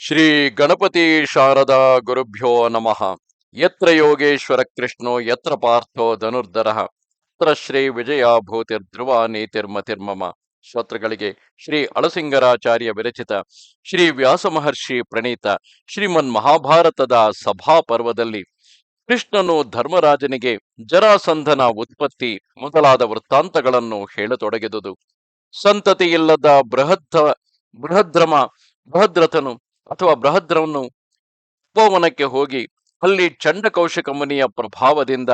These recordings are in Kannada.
ಶ್ರೀ ಗಣಪತಿ ಶಾರದಾ ಗುರುಭ್ಯೋ ನಮಃ. ಯತ್ರ ಯೋಗೇಶ್ವರ ಕೃಷ್ಣೋ, ಯತ್ರ ಪಾರ್ಥೋ ಧನುರ್ಧರ. ಅತ್ರ ಶ್ರೀ ವಿಜಯ ಭೂತಿರ್ಧ್ರುವ ನೀತಿರ್ಮತಿರ್ಮಮ ಶ್ರೋತೃಗಳಿಗೆ ಶ್ರೀ ಅಳಸಿಂಗರಾಚಾರ್ಯ ವಿರಚಿತ ಶ್ರೀ ವ್ಯಾಸ ಮಹರ್ಷಿ ಪ್ರಣೀತ ಶ್ರೀಮನ್ ಮಹಾಭಾರತದ ಸಭಾ ಪರ್ವದಲ್ಲಿ ಕೃಷ್ಣನು ಧರ್ಮರಾಜನಿಗೆ ಜರಾಸಂಧನ ಉತ್ಪತ್ತಿ ಮೊದಲಾದ ವೃತ್ತಾಂತಗಳನ್ನು ಹೇಳತೊಡಗಿದುದು. ಸಂತತಿಯಿಲ್ಲದ ಬೃಹದ್ಧ, ಬೃಹದ್ರಮ, ಬೃಹದ್ರಥನು ಅಥವಾ ಬೃಹದ್ರವನ್ನು ಉಪವನಕ್ಕೆ ಹೋಗಿ ಅಲ್ಲಿ ಚಂಡಕೌಶಕ ಮುನಿಯ ಪ್ರಭಾವದಿಂದ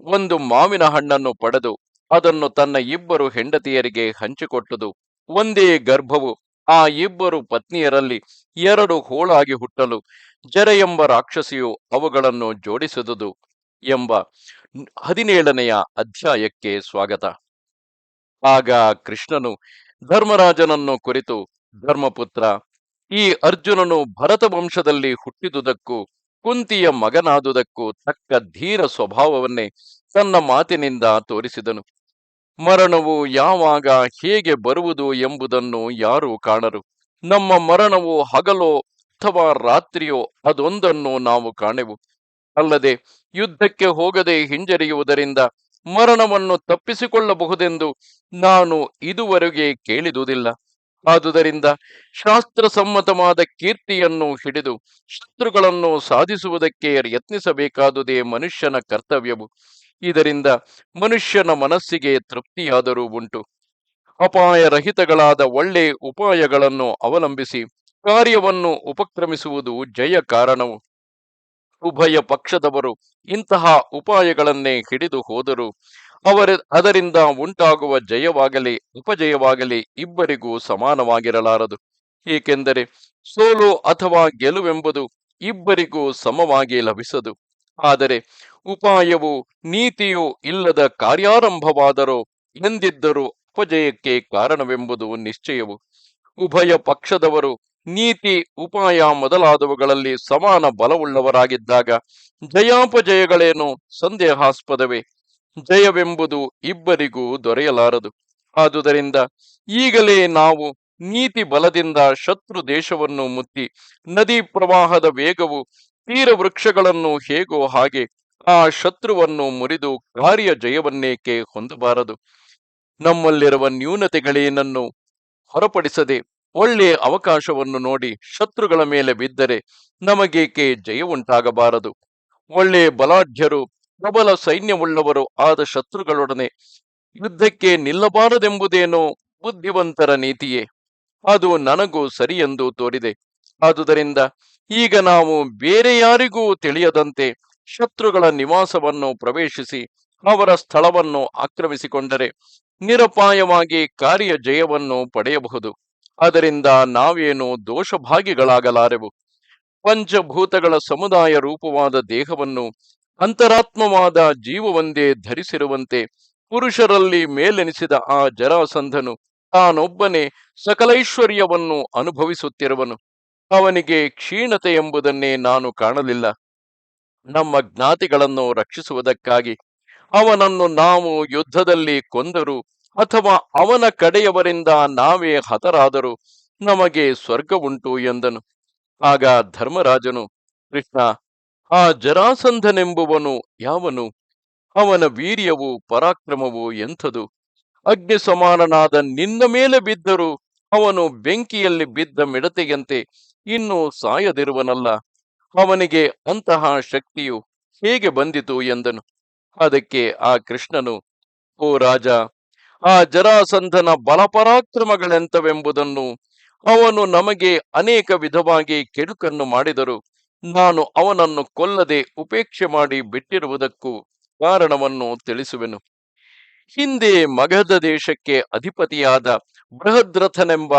ಒಂದು ಮಾವಿನ ಹಣ್ಣನ್ನು ಪಡೆದು ಅದನ್ನು ತನ್ನ ಇಬ್ಬರು ಹೆಂಡತಿಯರಿಗೆ ಹಂಚಿಕೊಟ್ಟದು. ಒಂದೇ ಗರ್ಭವು ಆ ಇಬ್ಬರು ಪತ್ನಿಯರಲ್ಲಿ ಎರಡು ಹೋಳಾಗಿ ಹುಟ್ಟಲು ಜರ ಎಂಬ ರಾಕ್ಷಸಿಯು ಅವುಗಳನ್ನು ಜೋಡಿಸಿದುದು ಎಂಬ ಹದಿನೇಳನೆಯ ಅಧ್ಯಾಯಕ್ಕೆ ಸ್ವಾಗತ. ಆಗ ಕೃಷ್ಣನು ಧರ್ಮರಾಜನನ್ನು ಕುರಿತು, ಧರ್ಮಪುತ್ರ ಈ ಅರ್ಜುನನು ಭರತ ವಂಶದಲ್ಲಿ ಹುಟ್ಟಿದುದಕ್ಕೂ ಕುಂತಿಯ ಮಗನಾದುದಕ್ಕೂ ತಕ್ಕ ಧೀರ ಸ್ವಭಾವವನ್ನೇ ತನ್ನ ಮಾತಿನಿಂದ ತೋರಿಸಿದನು. ಮರಣವು ಯಾವಾಗ ಹೇಗೆ ಬರುವುದು ಎಂಬುದನ್ನು ಯಾರೂ ಕಾಣರು. ನಮ್ಮ ಮರಣವು ಹಗಲೋ ಅಥವಾ ರಾತ್ರಿಯೋ ಅದೊಂದನ್ನು ನಾವು ಕಾಣೆವು. ಅಲ್ಲದೆ ಯುದ್ಧಕ್ಕೆ ಹೋಗದೆ ಹಿಂಜರಿಯುವುದರಿಂದ ಮರಣವನ್ನು ತಪ್ಪಿಸಿಕೊಳ್ಳಬಹುದೆಂದು ನಾನು ಇದುವರೆಗೆ ಕೇಳಿದುದಿಲ್ಲ. ಆದುದರಿಂದ ಶಾಸ್ತ್ರ ಸಮ್ಮತವಾದ ಕೀರ್ತಿಯನ್ನು ಹಿಡಿದು ಶತ್ರುಗಳನ್ನು ಸಾಧಿಸುವುದಕ್ಕೆ ಯತ್ನಿಸಬೇಕಾದುದೇ ಮನುಷ್ಯನ ಕರ್ತವ್ಯವು. ಇದರಿಂದ ಮನುಷ್ಯನ ಮನಸ್ಸಿಗೆ ತೃಪ್ತಿಯಾದರೂ ಉಂಟು. ಅಪಾಯ ರಹಿತಗಳಾದ ಒಳ್ಳೆ ಉಪಾಯಗಳನ್ನು ಅವಲಂಬಿಸಿ ಕಾರ್ಯವನ್ನು ಉಪಕ್ರಮಿಸುವುದು ಜಯ ಕಾರಣವು. ಉಭಯ ಪಕ್ಷದವರು ಇಂತಹ ಉಪಾಯಗಳನ್ನೇ ಹಿಡಿದು ಹೋದರು ಅವರ, ಅದರಿಂದ ಉಂಟಾಗುವ ಜಯವಾಗಲಿ, ಉಪಜಯವಾಗಲಿ ಇಬ್ಬರಿಗೂ ಸಮಾನವಾಗಿರಲಾರದು. ಏಕೆಂದರೆ ಸೋಲು ಅಥವಾ ಗೆಲುವೆಂಬುದು ಇಬ್ಬರಿಗೂ ಸಮವಾಗಿ ಲಭಿಸದು. ಆದರೆ ಉಪಾಯವು ನೀತಿಯು ಇಲ್ಲದ ಕಾರ್ಯಾರಂಭವಾದರೂ ಎಂದಿದ್ದರೂ ಉಪಜಯಕ್ಕೆ ಕಾರಣವೆಂಬುದು ನಿಶ್ಚಯವು. ಉಭಯ ಪಕ್ಷದವರು ನೀತಿ, ಉಪಾಯ ಮೊದಲಾದವುಗಳಲ್ಲಿ ಸಮಾನ ಬಲವುಳ್ಳವರಾಗಿದ್ದಾಗ ಜಯಾಪಜಯಗಳೇನು ಸಂದೇಹಾಸ್ಪದವೇ? ಜಯವೆಂಬುದು ಇಬ್ಬರಿಗೂ ದೊರೆಯಲಾರದು. ಆದುದರಿಂದ ಈಗಲೇ ನಾವು ನೀತಿ ಬಲದಿಂದ ಶತ್ರು ದೇಶವನ್ನು ಮುತ್ತಿ ನದಿ ಪ್ರವಾಹದ ವೇಗವು ತೀರ ವೃಕ್ಷಗಳನ್ನು ಹೇಗೋ ಹಾಗೆ ಆ ಶತ್ರುವನ್ನು ಮುರಿದು ಕಾರ್ಯ ಜಯವನ್ನೇಕೆ ಹೊಂದಬಾರದು. ನಮ್ಮಲ್ಲಿರುವ ನ್ಯೂನತೆಗಳೇನನ್ನು ಹೊರಪಡಿಸದೆ ಒಳ್ಳೆಯ ಅವಕಾಶವನ್ನು ನೋಡಿ ಶತ್ರುಗಳ ಮೇಲೆ ಬಿದ್ದರೆ ನಮಗೇಕೆ ಜಯ ಉಂಟಾಗಬಾರದು ಒಳ್ಳೆ ಬಲಾಢ್ಯರು ಪ್ರಬಲ ಸೈನ್ಯವುಳ್ಳವರು ಆದ ಶತ್ರುಗಳೊಡನೆ ಯುದ್ಧಕ್ಕೆ ನಿಲ್ಲಬಾರದೆಂಬುದೇನೋ ಬುದ್ಧಿವಂತರ ನೀತಿಯೇ. ಅದು ನನಗೂ ಸರಿಯೆಂದು ತೋರಿದೆ. ಆದುದರಿಂದ ಈಗ ನಾವು ಬೇರೆ ಯಾರಿಗೂ ತಿಳಿಯದಂತೆ ಶತ್ರುಗಳ ನಿವಾಸವನ್ನು ಪ್ರವೇಶಿಸಿ ಅವರ ಸ್ಥಳವನ್ನು ಆಕ್ರಮಿಸಿಕೊಂಡರೆ ನಿರಪಾಯವಾಗಿ ಕಾರ್ಯ ಜಯವನ್ನು ಪಡೆಯಬಹುದು. ಅದರಿಂದ ನಾವೇನು ದೋಷಭಾಗಿಗಳಾಗಲಾರೆವು. ಪಂಚಭೂತಗಳ ಸಮುದಾಯ ರೂಪವಾದ ದೇಹವನ್ನು ಅಂತರಾತ್ಮವಾದ ಜೀವವೊಂದೇ ಧರಿಸಿರುವಂತೆ ಪುರುಷರಲ್ಲಿ ಮೇಲೆನಿಸಿದ ಆ ಜರಾಸಂಧನು ತಾನೊಬ್ಬನೇ ಸಕಲೈಶ್ವರ್ಯವನ್ನು ಅನುಭವಿಸುತ್ತಿರುವನು. ಅವನಿಗೆ ಕ್ಷೀಣತೆ ಎಂಬುದನ್ನೇ ನಾನು ಕಾಣಲಿಲ್ಲ. ನಮ್ಮ ಜ್ಞಾತಿಗಳನ್ನು ರಕ್ಷಿಸುವುದಕ್ಕಾಗಿ ಅವನನ್ನು ನಾವು ಯುದ್ಧದಲ್ಲಿ ಕೊಂದರು ಅಥವಾ ಅವನ ಕಡೆಯವರಿಂದ ನಾವೇ ಹತರಾದರೂ ನಮಗೆ ಸ್ವರ್ಗವುಂಟು ಎಂದನು. ಆಗ ಧರ್ಮರಾಜನು, ಕೃಷ್ಣ ಆ ಜರಾಸಂಧನೆಂಬುವನು ಯಾವನು? ಅವನ ವೀರ್ಯವು, ಪರಾಕ್ರಮವು ಎಂಥದು? ಅಗ್ನಿ ಸಮಾನನಾದ ನಿನ್ನ ಮೇಲೆ ಬಿದ್ದರೂ ಅವನು ಬೆಂಕಿಯಲ್ಲಿ ಬಿದ್ದ ಮಿಡತೆಯಂತೆ ಇನ್ನೂ ಸಾಯದಿರುವನಲ್ಲ. ಅವನಿಗೆ ಅಂತಹ ಶಕ್ತಿಯು ಹೇಗೆ ಬಂದಿತು ಎಂದನು. ಅದಕ್ಕೆ ಆ ಕೃಷ್ಣನು, ಓ ರಾಜ, ಆ ಜರಾಸಂಧನ ಬಲಪರಾಕ್ರಮಗಳೆಂತವೆಂಬುದನ್ನು ಅವನು ನಮಗೆ ಅನೇಕ ವಿಧವಾಗಿ ಕೆಡುಕನ್ನು ಮಾಡಿದರು. ನಾನು ಅವನನ್ನು ಕೊಲ್ಲದೆ ಉಪೇಕ್ಷೆ ಮಾಡಿ ಬಿಟ್ಟಿರುವುದಕ್ಕೂ ಕಾರಣವನ್ನು ತಿಳಿಸುವೆನು. ಹಿಂದೆ ಮಗಧ ದೇಶಕ್ಕೆ ಅಧಿಪತಿಯಾದ ಬೃಹದ್ರಥನೆಂಬ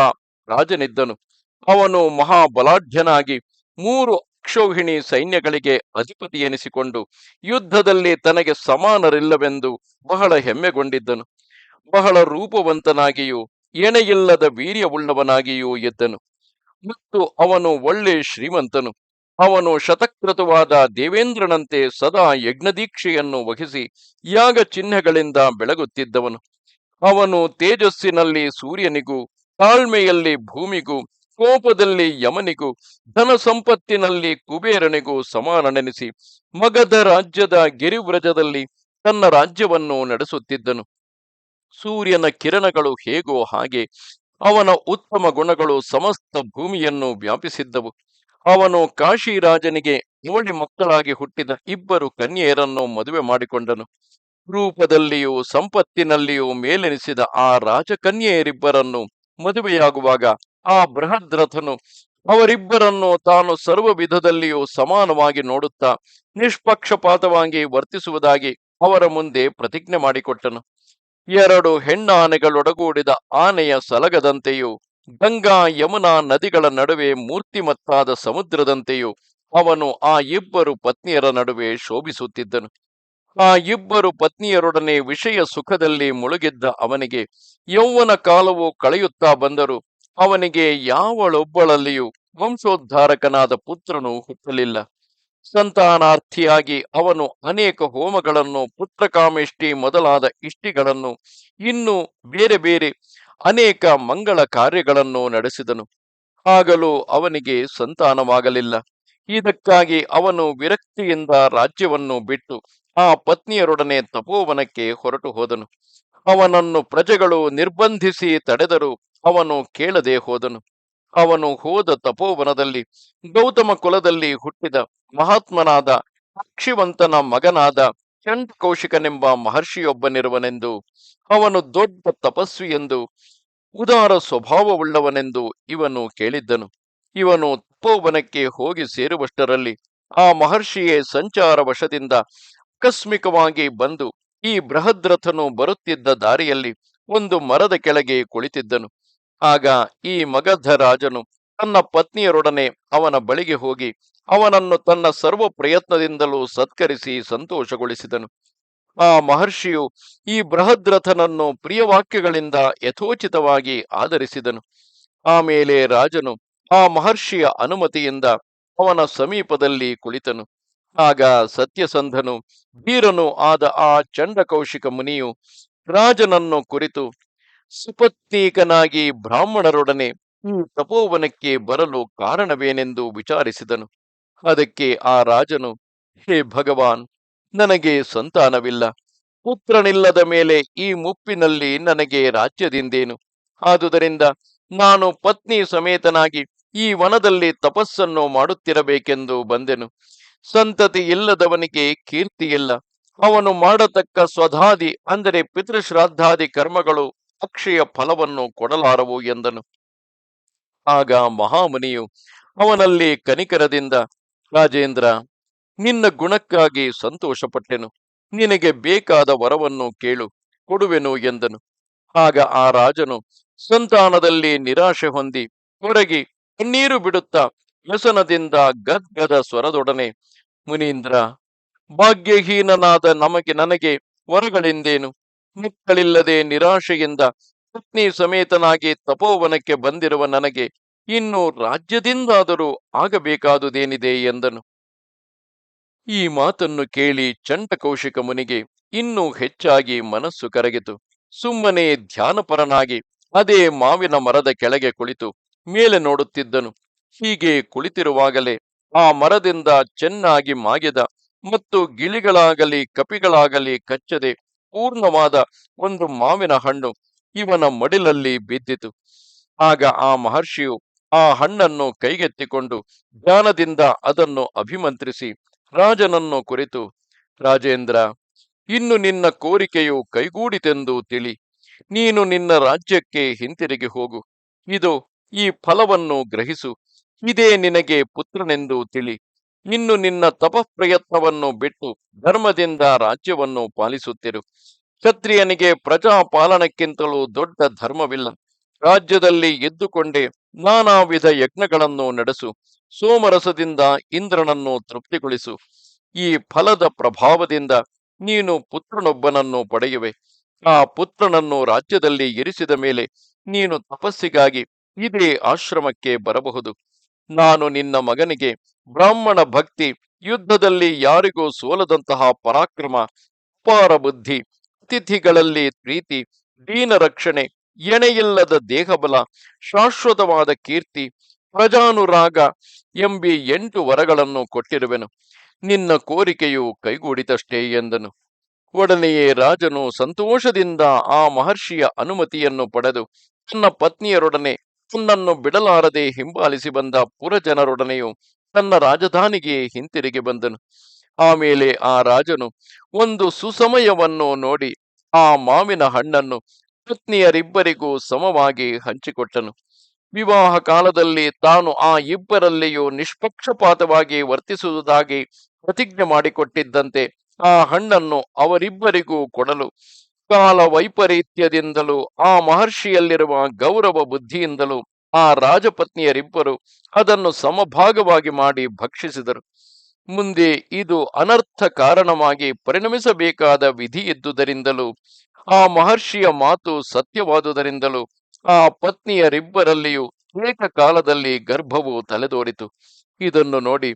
ರಾಜನಿದ್ದನು. ಅವನು ಮಹಾಬಲಾಢ್ಯನಾಗಿ ಮೂರು ಅಕ್ಷೋಹಿಣಿ ಸೈನ್ಯಗಳಿಗೆ ಅಧಿಪತಿ ಎನಿಸಿಕೊಂಡು ಯುದ್ಧದಲ್ಲಿ ತನಗೆ ಸಮಾನರಿಲ್ಲವೆಂದು ಬಹಳ ಹೆಮ್ಮೆಗೊಂಡಿದ್ದನು. ಬಹಳ ರೂಪವಂತನಾಗಿಯೂ ಎಣೆಯಿಲ್ಲದ ವೀರ್ಯವುಳ್ಳವನಾಗಿಯೂ ಇದ್ದನು ಮತ್ತು ಅವನು ಒಳ್ಳೆ ಶ್ರೀಮಂತನು. ಅವನು ಶತಕೃತವಾದ ದೇವೇಂದ್ರನಂತೆ ಸದಾ ಯಜ್ಞದೀಕ್ಷೆಯನ್ನು ವಹಿಸಿ ಯಾಗ ಚಿಹ್ನೆಗಳಿಂದ ಬೆಳಗುತ್ತಿದ್ದವನು. ಅವನು ತೇಜಸ್ಸಿನಲ್ಲಿ ಸೂರ್ಯನಿಗೂ, ತಾಳ್ಮೆಯಲ್ಲಿ ಭೂಮಿಗೂ, ಕೋಪದಲ್ಲಿ ಯಮನಿಗೂ ಧನ ಸಂಪತ್ತಿನಲ್ಲಿ ಕುಬೇರನಿಗೂ ಸಮಾನನೆನಿಸಿ ಮಗಧ ರಾಜ್ಯದ ಗಿರಿವ್ರಜದಲ್ಲಿ ತನ್ನ ರಾಜ್ಯವನ್ನು ನಡೆಸುತ್ತಿದ್ದನು. ಸೂರ್ಯನ ಕಿರಣಗಳು ಹೇಗೋ ಹಾಗೆ ಅವನ ಉತ್ತಮ ಗುಣಗಳು ಸಮಸ್ತ ಭೂಮಿಯನ್ನು ವ್ಯಾಪಿಸಿದ್ದವು. ಅವನು ಕಾಶಿರಾಜನಿಗೆ ಅವಳಿ ಮಕ್ಕಳಾಗಿ ಹುಟ್ಟಿದ ಇಬ್ಬರು ಕನ್ಯೆಯರನ್ನು ಮದುವೆ ಮಾಡಿಕೊಂಡನು. ರೂಪದಲ್ಲಿಯೂ ಸಂಪತ್ತಿನಲ್ಲಿಯೂ ಮೇಲೆನಿಸಿದ ಆ ರಾಜಕನ್ಯೆಯರಿಬ್ಬರನ್ನು ಮದುವೆಯಾಗುವಾಗ ಆ ಬೃಹದ್ರಥನು ಅವರಿಬ್ಬರನ್ನು ತಾನು ಸರ್ವ ವಿಧದಲ್ಲಿಯೂ ಸಮಾನವಾಗಿ ನೋಡುತ್ತಾ ನಿಷ್ಪಕ್ಷಪಾತವಾಗಿ ವರ್ತಿಸುವುದಾಗಿ ಅವರ ಮುಂದೆ ಪ್ರತಿಜ್ಞೆ ಮಾಡಿಕೊಟ್ಟನು. ಎರಡು ಹೆಣ್ಣಾನೆಗಳೊಡಗೂಡಿದ ಆನೆಯ ಸಲಗದಂತೆಯೂ ಗಂಗಾ ಯಮುನಾ ನದಿಗಳ ನಡುವೆ ಮೂರ್ತಿಮತ್ತಾದ ಸಮುದ್ರದಂತೆಯೂ ಅವನು ಆ ಇಬ್ಬರು ಪತ್ನಿಯರ ನಡುವೆ ಶೋಭಿಸುತ್ತಿದ್ದನು. ಆ ಇಬ್ಬರು ಪತ್ನಿಯರೊಡನೆ ವಿಷಯ ಸುಖದಲ್ಲಿ ಮುಳುಗಿದ್ದ ಅವನಿಗೆ ಯೌವನ ಕಾಲವು ಕಳೆಯುತ್ತಾ ಬಂದರೂ ಅವನಿಗೆ ಯಾವಳೊಬ್ಬಳಲ್ಲಿಯೂ ವಂಶೋದ್ಧಾರಕನಾದ ಪುತ್ರನು ಹುಟ್ಟಲಿಲ್ಲ. ಸಂತಾನಾರ್ಥಿಯಾಗಿ ಅವನು ಅನೇಕ ಹೋಮಗಳನ್ನು ಪುತ್ರಕಾಮೇಷ್ಟಿ ಮೊದಲಾದ ಇಷ್ಟಿಗಳನ್ನು ಇನ್ನೂ ಬೇರೆ ಬೇರೆ ಅನೇಕ ಮಂಗಳ ಕಾರ್ಯಗಳನ್ನು ನಡೆಸಿದನು. ಆಗಲೂ ಅವನಿಗೆ ಸಂತಾನವಾಗಲಿಲ್ಲ. ಇದಕ್ಕಾಗಿ ಅವನು ವಿರಕ್ತಿಯಿಂದ ರಾಜ್ಯವನ್ನು ಬಿಟ್ಟು ಆ ಪತ್ನಿಯರೊಡನೆ ತಪೋವನಕ್ಕೆ ಹೊರಟು ಹೋದನು. ಅವನನ್ನು ಪ್ರಜೆಗಳು ನಿರ್ಬಂಧಿಸಿ ತಡೆದರೂ ಅವನು ಕೇಳದೆ ಹೋದನು. ಅವನು ಹೋದ ತಪೋವನದಲ್ಲಿ ಗೌತಮ ಕುಲದಲ್ಲಿ ಹುಟ್ಟಿದ ಮಹಾತ್ಮನಾದ ಅಕ್ಷಿವಂತನ ಮಗನಾದ ಚಂಡಕೌಶಿಕನೆಂಬ ಮಹರ್ಷಿಯೊಬ್ಬನಿರುವನೆಂದು, ಅವನು ದೊಡ್ಡ ತಪಸ್ವಿ ಎಂದು, ಉದಾರ ಸ್ವಭಾವವುಳ್ಳವನೆಂದು ಇವನು ಕೇಳಿದ್ದನು. ಇವನು ತಪೋವನಕ್ಕೆ ಹೋಗಿ ಸೇರುವಷ್ಟರಲ್ಲಿ, ಆ ಮಹರ್ಷಿಯೇ ಸಂಚಾರ ವಶದಿಂದ ಆಕಸ್ಮಿಕವಾಗಿ ಬಂದು, ಈ ಬೃಹದ್ರಥನು ಬರುತ್ತಿದ್ದ ದಾರಿಯಲ್ಲಿ ಒಂದು ಮರದ ಕೆಳಗೆ ಕುಳಿತಿದ್ದನು. ಆಗ ಈ ಮಗಧ ರಾಜನು ತನ್ನ ಪತ್ನಿಯರೊಡನೆ ಅವನ ಬಳಿಗೆ ಹೋಗಿ ಅವನನ್ನು ತನ್ನ ಸರ್ವ ಪ್ರಯತ್ನದಿಂದಲೂ ಸತ್ಕರಿಸಿ ಸಂತೋಷಗೊಳಿಸಿದನು. ಆ ಮಹರ್ಷಿಯು ಈ ಬೃಹದ್ರಥನನ್ನು ಪ್ರಿಯವಾಕ್ಯಗಳಿಂದ ಯಥೋಚಿತವಾಗಿ ಆಧರಿಸಿದನು. ಆಮೇಲೆ ರಾಜನು ಆ ಮಹರ್ಷಿಯ ಅನುಮತಿಯಿಂದ ಅವನ ಸಮೀಪದಲ್ಲಿ ಕುಳಿತನು. ಆಗ ಸತ್ಯಸಂಧನು ವೀರನು ಆದ ಆ ಚಂಡಕೌಶಿಕ ಮುನಿಯು ರಾಜನನ್ನು ಕುರಿತು, ಸುಪತ್ನೀಕನಾಗಿ ಬ್ರಾಹ್ಮಣರೊಡನೆ ಈ ತಪೋವನಕ್ಕೆ ಬರಲು ಕಾರಣವೇನೆಂದು ವಿಚಾರಿಸಿದನು. ಅದಕ್ಕೆ ಆ ರಾಜನು, ಹೇ ಭಗವಾನ್, ನನಗೆ ಸಂತಾನವಿಲ್ಲ. ಪುತ್ರನಿಲ್ಲದ ಮೇಲೆ ಈ ಮುಪ್ಪಿನಲ್ಲಿ ನನಗೆ ರಾಜ್ಯದಿಂದೇನು? ಆದುದರಿಂದ ನಾನು ಪತ್ನಿ ಸಮೇತನಾಗಿ ಈ ವನದಲ್ಲಿ ತಪಸ್ಸನ್ನು ಮಾಡುತ್ತಿರಬೇಕೆಂದು ಬಂದೆನು. ಸಂತತಿ ಇಲ್ಲದವನಿಗೆ ಕೀರ್ತಿಯಿಲ್ಲ. ಅವನು ಮಾಡತಕ್ಕ ಸ್ವಧಾದಿ, ಅಂದರೆ ಪಿತೃಶ್ರಾದ್ದಾದಿ ಕರ್ಮಗಳು ಅಕ್ಷಯ ಫಲವನ್ನು ಕೊಡಲಾರವು ಎಂದನು. ಆಗ ಮಹಾಮುನಿಯು ಅವನಲ್ಲಿ ಕನಿಕರದಿಂದ ರಾಜೇಂದ್ರ, ನಿನ್ನ ಗುಣಕ್ಕಾಗಿ ಸಂತೋಷಪಟ್ಟೆನು. ನಿನಗೆ ಬೇಕಾದ ವರವನ್ನು ಕೇಳು, ಕೊಡುವೆನು ಎಂದನು. ಆಗ ಆ ರಾಜನು ಸಂತಾನದಲ್ಲಿ ನಿರಾಶೆ ಹೊಂದಿ ಹೊರಗಿ ಕಣ್ಣೀರು ಬಿಡುತ್ತಾ ವ್ಯಸನದಿಂದ ಗದ್ಗದ ಸ್ವರದೊಡನೆ, ಮುನೀಂದ್ರ, ಭಾಗ್ಯಹೀನನಾದ ನಮಗೆ ನನಗೆ ವರಗಳೆಂದೇನು? ಮಕ್ಕಳಿಲ್ಲದೆ ನಿರಾಶೆಯಿಂದ ಪತ್ನಿ ಸಮೇತನಾಗಿ ತಪೋವನಕ್ಕೆ ಬಂದಿರುವ ನನಗೆ ಇನ್ನು ರಾಜ್ಯದಿಂದಾದರೂ ಆಗಬೇಕಾದುದೇನಿದೆ ಎಂದನು. ಈ ಮಾತನ್ನು ಕೇಳಿ ಚಂಡಕೌಶಿಕ ಮುನಿಗೆ ಇನ್ನೂ ಹೆಚ್ಚಾಗಿ ಮನಸ್ಸು ಕರಗಿತು. ಸುಮ್ಮನೆ ಧ್ಯಾನಪರನಾಗಿ ಅದೇ ಮಾವಿನ ಮರದ ಕೆಳಗೆ ಕುಳಿತು ಮೇಲೆ ನೋಡುತ್ತಿದ್ದನು. ಹೀಗೆ ಕುಳಿತಿರುವಾಗಲೇ ಆ ಮರದಿಂದ ಚೆನ್ನಾಗಿ ಮಾಗಿದ ಮತ್ತು ಗಿಳಿಗಳಾಗಲಿ ಕಪಿಗಳಾಗಲಿ ಕಚ್ಚದೆ ಪೂರ್ಣವಾದ ಒಂದು ಮಾವಿನ ಹಣ್ಣು ಇವನ ಮಡಿಲಲ್ಲಿ ಬಿದ್ದಿತು. ಆಗ ಆ ಮಹರ್ಷಿಯು ಆ ಹಣ್ಣನ್ನು ಕೈಗೆತ್ತಿಕೊಂಡು ಜ್ಞಾನದಿಂದ ಅದನ್ನು ಅಭಿಮಂತ್ರಿಸಿ ರಾಜನನ್ನು ಕುರಿತು, ರಾಜೇಂದ್ರ, ಇನ್ನು ನಿನ್ನ ಕೋರಿಕೆಯು ಕೈಗೂಡಿತೆಂದು ತಿಳಿ. ನೀನು ನಿನ್ನ ರಾಜ್ಯಕ್ಕೆ ಹಿಂತಿರುಗಿ ಹೋಗು. ಇದು ಈ ಫಲವನ್ನು ಗ್ರಹಿಸು. ಇದೇ ನಿನಗೆ ಪುತ್ರನೆಂದು ತಿಳಿ. ಇನ್ನು ನಿನ್ನ ತಪಃಪ್ರಯತ್ನವನ್ನು ಬಿಟ್ಟು ಧರ್ಮದಿಂದ ರಾಜ್ಯವನ್ನು ಪಾಲಿಸುತ್ತಿರು. ಕ್ಷತ್ರಿಯನಿಗೆ ಪ್ರಜಾಪಾಲನಕ್ಕಿಂತಲೂ ದೊಡ್ಡ ಧರ್ಮವಿಲ್ಲ. ರಾಜ್ಯದಲ್ಲಿ ಇದ್ದುಕೊಂಡೇ ನಾನಾ ವಿಧ ಯಜ್ಞಗಳನ್ನು ನಡೆಸು, ಸೋಮರಸದಿಂದ ಇಂದ್ರನನ್ನು ತೃಪ್ತಿಗೊಳಿಸು. ಈ ಫಲದ ಪ್ರಭಾವದಿಂದ ನೀನು ಪುತ್ರನೊಬ್ಬನನ್ನು ಪಡೆಯುವೆ. ಆ ಪುತ್ರನನ್ನು ರಾಜ್ಯದಲ್ಲಿ ಇರಿಸಿದ ಮೇಲೆ ನೀನು ತಪಸ್ಸಿಗಾಗಿ ಇದೇ ಆಶ್ರಮಕ್ಕೆ ಬರಬಹುದು. ನಾನು ನಿನ್ನ ಮಗನಿಗೆ ಬ್ರಾಹ್ಮಣ ಭಕ್ತಿ, ಯುದ್ಧದಲ್ಲಿ ಯಾರಿಗೂ ಸೋಲದಂತಹ ಪರಾಕ್ರಮ, ಅಪಾರ ಬುದ್ಧಿ, ಅತಿಥಿಗಳಲ್ಲಿ ಪ್ರೀತಿ ದೀನ ರಕ್ಷಣೆ ಎಣೆಯಿಲ್ಲದ ದೇಹಬಲ, ಶಾಶ್ವತವಾದ ಕೀರ್ತಿ, ಪ್ರಜಾನುರಾಗ ಎಂಬಿ ಎಂಟು ವರಗಳನ್ನು ಕೊಟ್ಟಿರುವೆನು. ನಿನ್ನ ಕೋರಿಕೆಯು ಕೈಗೂಡಿತಷ್ಟೇ ಎಂದನು. ಒಡನೆಯೇ ರಾಜನು ಸಂತೋಷದಿಂದ ಆ ಮಹರ್ಷಿಯ ಅನುಮತಿಯನ್ನು ಪಡೆದು ತನ್ನ ಪತ್ನಿಯರೊಡನೆ ತನ್ನನ್ನು ಬಿಡಲಾರದೆ ಹಿಂಬಾಲಿಸಿ ಬಂದ ಪುರಜನರೊಡನೆಯೂ ತನ್ನ ರಾಜಧಾನಿಗೆ ಹಿಂತಿರುಗಿ ಬಂದನು. ಆಮೇಲೆ ಆ ರಾಜನು ಒಂದು ಸುಸಮಯವನ್ನು ನೋಡಿ ಆ ಮಾವಿನ ಹಣ್ಣನ್ನು ಪತ್ನಿಯರಿಬ್ಬರಿಗೂ ಸಮವಾಗಿ ಹಂಚಿಕೊಟ್ಟನು. ವಿವಾಹ ಕಾಲದಲ್ಲಿ ತಾನು ಆ ಇಬ್ಬರಲ್ಲಿಯೂ ನಿಷ್ಪಕ್ಷಪಾತವಾಗಿ ವರ್ತಿಸುವುದಾಗಿ ಪ್ರತಿಜ್ಞೆ ಮಾಡಿಕೊಟ್ಟಿದ್ದಂತೆ ಆ ಹಣ್ಣನ್ನು ಅವರಿಬ್ಬರಿಗೂ ಕೊಡಲು, ಕಾಲ ವೈಪರೀತ್ಯದಿಂದಲೂ ಆ ಮಹರ್ಷಿಯಲ್ಲಿರುವ ಗೌರವ ಬುದ್ಧಿಯಿಂದಲೂ ಆ ರಾಜಪತ್ನಿಯರಿಬ್ಬರು ಅದನ್ನು ಸಮಭಾಗವಾಗಿ ಮಾಡಿ ಭಕ್ಷಿಸಿದರು. ಮುಂದೆ ಇದು ಅನರ್ಥ ಕಾರಣವಾಗಿ ಪರಿಣಮಿಸಬೇಕಾದ ವಿಧಿ ಇದ್ದುದರಿಂದಲೂ ಆ ಮಹರ್ಷಿಯ ಮಾತು ಸತ್ಯವಾದುದರಿಂದಲೂ ಆ ಪತ್ನಿಯರಿಬ್ಬರಲ್ಲಿಯೂ ಏಕಕಾಲದಲ್ಲಿ ಗರ್ಭವು ತಲೆದೋರಿತು. ಇದನ್ನು ನೋಡಿ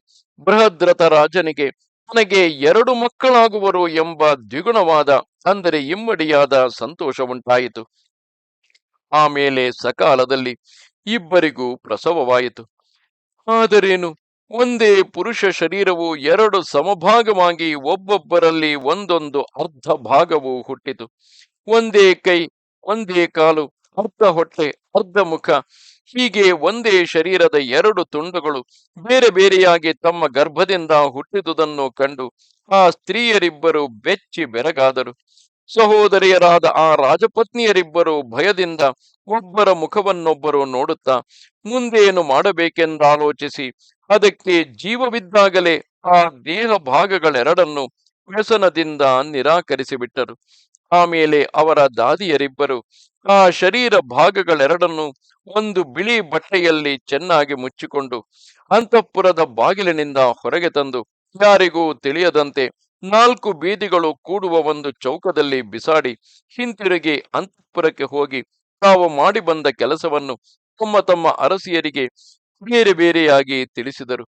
ಬೃಹದ್ರಥ ರಾಜನಿಗೆ, ನನಗೆ ಎರಡು ಮಕ್ಕಳಾಗುವರು ಎಂಬ ದ್ವಿಗುಣವಾದ, ಅಂದರೆ ಇಮ್ಮಡಿಯಾದ ಸಂತೋಷ ಉಂಟಾಯಿತು ಆಮೇಲೆ ಸಕಾಲದಲ್ಲಿ ಇಬ್ಬರಿಗೂ ಪ್ರಸವವಾಯಿತು. ಆದರೇನು? ಒಂದೇ ಪುರುಷ ಶರೀರವು ಎರಡು ಸಮಭಾಗವಾಗಿ ಒಬ್ಬೊಬ್ಬರಲ್ಲಿ ಒಂದೊಂದು ಅರ್ಧ ಭಾಗವು ಹುಟ್ಟಿತು. ಒಂದೇ ಕೈ, ಒಂದೇ ಕಾಲು, ಅರ್ಧ ಹೊಟ್ಟೆ, ಅರ್ಧ ಮುಖ, ಹೀಗೆ ಒಂದೇ ಶರೀರದ ಎರಡು ತುಂಡುಗಳು ಬೇರೆ ಬೇರೆಯಾಗಿ ತಮ್ಮ ಗರ್ಭದಿಂದ ಹುಟ್ಟಿದುದನ್ನು ಕಂಡು ಆ ಸ್ತ್ರೀಯರಿಬ್ಬರು ಬೆಚ್ಚಿ ಬೆರಗಾದರು. ಸಹೋದರಿಯರಾದ ಆ ರಾಜಪತ್ನಿಯರಿಬ್ಬರು ಭಯದಿಂದ ಒಬ್ಬರ ಮುಖವನ್ನೊಬ್ಬರು ನೋಡುತ್ತಾ, ಮುಂದೇನು ಮಾಡಬೇಕೆಂದಾಲೋಚಿಸಿ ಅದಕ್ಕೆ ಜೀವವಿದ್ದಾಗಲೇ ಆ ದೇಹ ಭಾಗಗಳೆರಡನ್ನು ವ್ಯಸನದಿಂದ ನಿರಾಕರಿಸಿಬಿಟ್ಟರು. ಆಮೇಲೆ ಅವರ ದಾದಿಯರಿಬ್ಬರು ಆ ಶರೀರ ಭಾಗಗಳೆರಡನ್ನು ಒಂದು ಬಿಳಿ ಬಟ್ಟೆಯಲ್ಲಿ ಚೆನ್ನಾಗಿ ಮುಚ್ಚಿಕೊಂಡು ಅಂತಃಪುರದ ಬಾಗಿಲಿನಿಂದ ಹೊರಗೆ ತಂದು ಯಾರಿಗೂ ತಿಳಿಯದಂತೆ ನಾಲ್ಕು ಬೀದಿಗಳು ಕೂಡುವ ಒಂದು ಚೌಕದಲ್ಲಿ ಬಿಸಾಡಿ ಹಿಂತಿರುಗಿ ಅಂತಃಪುರಕ್ಕೆ ಹೋಗಿ ತಾವು ಮಾಡಿ ಬಂದ ಕೆಲಸವನ್ನು ತಮ್ಮ ತಮ್ಮ ಅರಸಿಯರಿಗೆ ಬೇರೆ ಬೇರೆಯಾಗಿ ತಿಳಿಸಿದರು.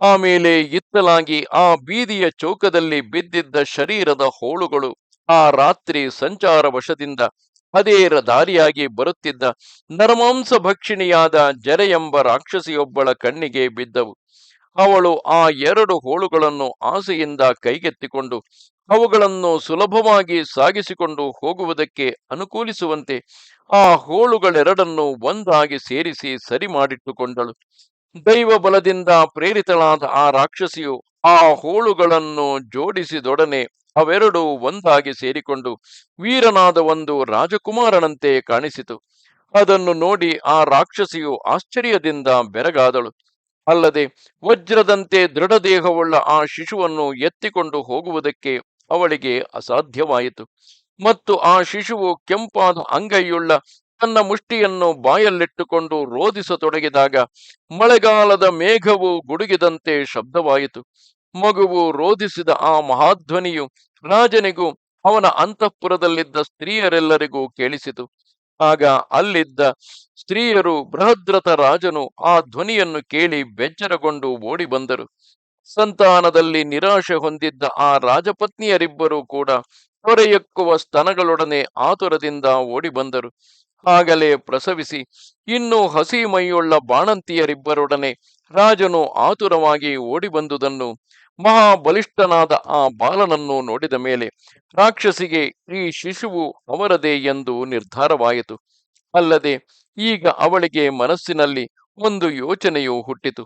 ಆಮೇಲೆ ಇತ್ತಲಾಗಿ ಆ ಬೀದಿಯ ಚೌಕದಲ್ಲಿ ಬಿದ್ದಿದ್ದ ಶರೀರದ ಹೋಳುಗಳು, ಆ ರಾತ್ರಿ ಸಂಚಾರ ವಶದಿಂದ ಅದೇ ದಾರಿಯಾಗಿ ಬರುತ್ತಿದ್ದ ನರಮಾಂಸ ಭಕ್ಷಿಣಿಯಾದ ಜರೆ ಎಂಬ ರಾಕ್ಷಸಿಯೊಬ್ಬಳ ಕಣ್ಣಿಗೆ ಬಿದ್ದವು. ಅವಳು ಆ ಎರಡು ಹೋಳುಗಳನ್ನು ಆಸೆಯಿಂದ ಕೈಗೆತ್ತಿಕೊಂಡು ಅವುಗಳನ್ನು ಸುಲಭವಾಗಿ ಸಾಗಿಸಿಕೊಂಡು ಹೋಗುವುದಕ್ಕೆ ಅನುಕೂಲಿಸುವಂತೆ ಆ ಹೋಳುಗಳೆರಡನ್ನು ಒಂದಾಗಿ ಸೇರಿಸಿ ಸರಿ ಮಾಡಿಟ್ಟುಕೊಂಡಳು ದೈವ ಬಲದಿಂದ ಪ್ರೇರಿತಳಾದ ಆ ರಾಕ್ಷಸಿಯು ಆ ಹೋಳುಗಳನ್ನು ಜೋಡಿಸಿದೊಡನೆ ಅವೆರಡು ಒಂದಾಗಿ ಸೇರಿಕೊಂಡು ವೀರನಾದ ಒಂದು ರಾಜಕುಮಾರನಂತೆ ಕಾಣಿಸಿತು. ಅದನ್ನು ನೋಡಿ ಆ ರಾಕ್ಷಸಿಯು ಆಶ್ಚರ್ಯದಿಂದ ಬೆರಗಾದಳು. ಅಲ್ಲದೆ ವಜ್ರದಂತೆ ದೃಢದೇಹವುಳ್ಳ ಆ ಶಿಶುವನ್ನು ಎತ್ತಿಕೊಂಡು ಹೋಗುವುದಕ್ಕೆ ಅವಳಿಗೆ ಅಸಾಧ್ಯವಾಯಿತು. ಮತ್ತು ಆ ಶಿಶುವು ಕೆಂಪಾದ ಅಂಗೈಯುಳ್ಳ ತನ್ನ ಮುಷ್ಟಿಯನ್ನು ಬಾಯಲ್ಲಿಟ್ಟುಕೊಂಡು ರೋಧಿಸತೊಡಗಿದಾಗ ಮಳೆಗಾಲದ ಮೇಘವು ಗುಡುಗಿದಂತೆ ಶಬ್ದವಾಯಿತು. ಮಗುವು ರೋಧಿಸಿದ ಆ ಮಹಾಧ್ವನಿಯು ರಾಜನಿಗೂ ಅವನ ಅಂತಃಪುರದಲ್ಲಿದ್ದ ಸ್ತ್ರೀಯರೆಲ್ಲರಿಗೂ ಕೇಳಿಸಿತು. ಆಗ ಅಲ್ಲಿದ್ದ ಸ್ತ್ರೀಯರು ಬೃಹದ್ರಥ ರಾಜನು ಆ ಧ್ವನಿಯನ್ನು ಕೇಳಿ ಬೆಚ್ಚರಗೊಂಡು ಓಡಿ ಬಂದರು. ಸಂತಾನದಲ್ಲಿ ನಿರಾಶೆ ಹೊಂದಿದ್ದ ಆ ರಾಜಪತ್ನಿಯರಿಬ್ಬರೂ ಕೂಡ ಹೊರೆಯಕ್ಕುವ ಸ್ತನಗಳೊಡನೆ ಆತುರದಿಂದ ಓಡಿ ಬಂದರು. ಆಗಲೇ ಪ್ರಸವಿಸಿ ಇನ್ನೂ ಹಸಿ ಮೈಯುಳ್ಳ ಬಾಣಂತಿಯರಿಬ್ಬರೊಡನೆ ರಾಜನು ಆತುರವಾಗಿ ಓಡಿ ಬಂದುದನ್ನು ಮಹಾಬಲಿಷ್ಠನಾದ ಆ ಬಾಲನನ್ನು ನೋಡಿದ ಮೇಲೆ ರಾಕ್ಷಸಿಗೆ, ಈ ಶಿಶುವು ಅವರದೇ ಎಂದು ನಿರ್ಧಾರವಾಯಿತು. ಅಲ್ಲದೆ ಈಗ ಅವಳಿಗೆ ಮನಸ್ಸಿನಲ್ಲಿ ಒಂದು ಯೋಚನೆಯು ಹುಟ್ಟಿತು.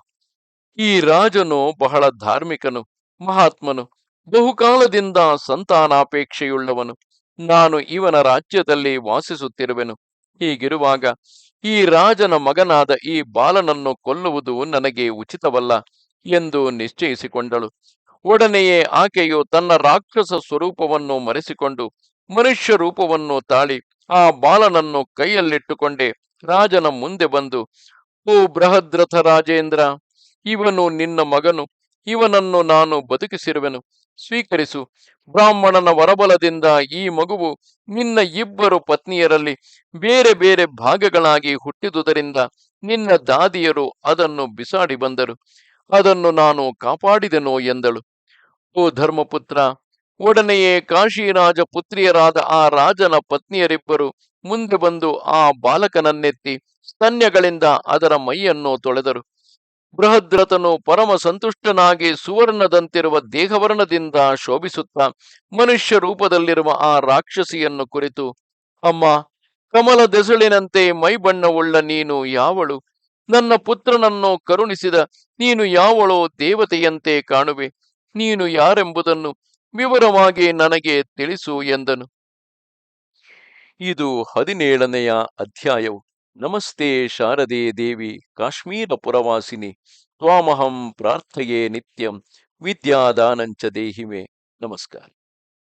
ಈ ರಾಜನು ಬಹಳ ಧಾರ್ಮಿಕನು, ಮಹಾತ್ಮನು, ಬಹುಕಾಲದಿಂದ ಸಂತಾನಾಪೇಕ್ಷೆಯುಳ್ಳವನು. ನಾನು ಇವನ ರಾಜ್ಯದಲ್ಲಿ ವಾಸಿಸುತ್ತಿರುವೆನು. ಹೀಗಿರುವಾಗ ಈ ರಾಜನ ಮಗನಾದ ಈ ಬಾಲನನ್ನು ಕೊಲ್ಲುವುದು ನನಗೆ ಉಚಿತವಲ್ಲ. ಎಂದು ನಿಶ್ಚಯಿಸಿಕೊಂಡಳು. ಒಡನೆಯೇ ಆಕೆಯು ತನ್ನ ರಾಕ್ಷಸ ಸ್ವರೂಪವನ್ನು ಮರೆಸಿಕೊಂಡು ಮನುಷ್ಯ ರೂಪವನ್ನು ತಾಳಿ ಆ ಬಾಲನನ್ನು ಕೈಯಲ್ಲಿಟ್ಟುಕೊಂಡೆ ರಾಜನ ಮುಂದೆ ಬಂದು, ಓ ಬೃಹದ್ರಥ ರಾಜೇಂದ್ರ, ಇವನು ನಿನ್ನ ಮಗನು, ಇವನನ್ನು ನಾನು ಬದುಕಿಸಿರುವೆನು. ಸ್ವೀಕರಿಸು. ಬ್ರಾಹ್ಮಣನ ವರಬಲದಿಂದ ಈ ಮಗುವು ನಿನ್ನ ಇಬ್ಬರು ಪತ್ನಿಯರಲ್ಲಿ ಬೇರೆ ಬೇರೆ ಭಾಗಗಳಾಗಿ ಹುಟ್ಟಿದುದರಿಂದ ನಿನ್ನ ದಾದಿಯರು ಅದನ್ನು ಬಿಸಾಡಿ ಬಂದರು. ಅದನ್ನು ನಾನು ಕಾಪಾಡಿದೆನೋ ಎಂದಳು. ಓ ಧರ್ಮಪುತ್ರ, ಒಡನೆಯೇ ಕಾಶಿರಾಜ ಪುತ್ರಿಯರಾದ ಆ ರಾಜನ ಪತ್ನಿಯರಿಬ್ಬರು ಮುಂದೆ ಬಂದು ಆ ಬಾಲಕನನ್ನೆತ್ತಿ ಸ್ತನ್ಯಗಳಿಂದ ಅದರ ಮೈಯನ್ನು ತೊಳೆದರು. ಬೃಹದ್ರಥನು ಪರಮ ಸಂತುಷ್ಟನಾಗಿ ಸುವರ್ಣದಂತಿರುವ ದೇಹವರ್ಣದಿಂದ ಶೋಭಿಸುತ್ತಾ ಮನುಷ್ಯ ರೂಪದಲ್ಲಿರುವ ಆ ರಾಕ್ಷಸಿಯನ್ನು ಕುರಿತು, ಅಮ್ಮ ದೆಸಳಿನಂತೆ ಮೈಬಣ್ಣವುಳ್ಳ ನೀನು ಯಾವಳು? ನನ್ನ ಪುತ್ರನನ್ನು ಕರುಣಿಸಿದ ನೀನು ಯಾವಳೋ ದೇವತೆಯಂತೆ ಕಾಣುವೆ, ನೀನು ಯಾರೆಂಬುದನ್ನು ವಿವರವಾಗಿ ನನಗೆ ತಿಳಿಸು ಎಂದನು. ಇದು ಹದಿನೇಳನೆಯ ಅಧ್ಯಾಯವು. ನಮಸ್ತೆ ಶಾರದೆ ದೇವಿ, ಕಾಶ್ಮೀರ ಪುರವಾಸಿನಿ, ತ್ವಾಮಹಂ ಪ್ರಾರ್ಥಯೇ ನಿತ್ಯಂ, ವಿದ್ಯಾದಾನಂಚ ದೇಹಿಮೆ. ನಮಸ್ಕಾರ.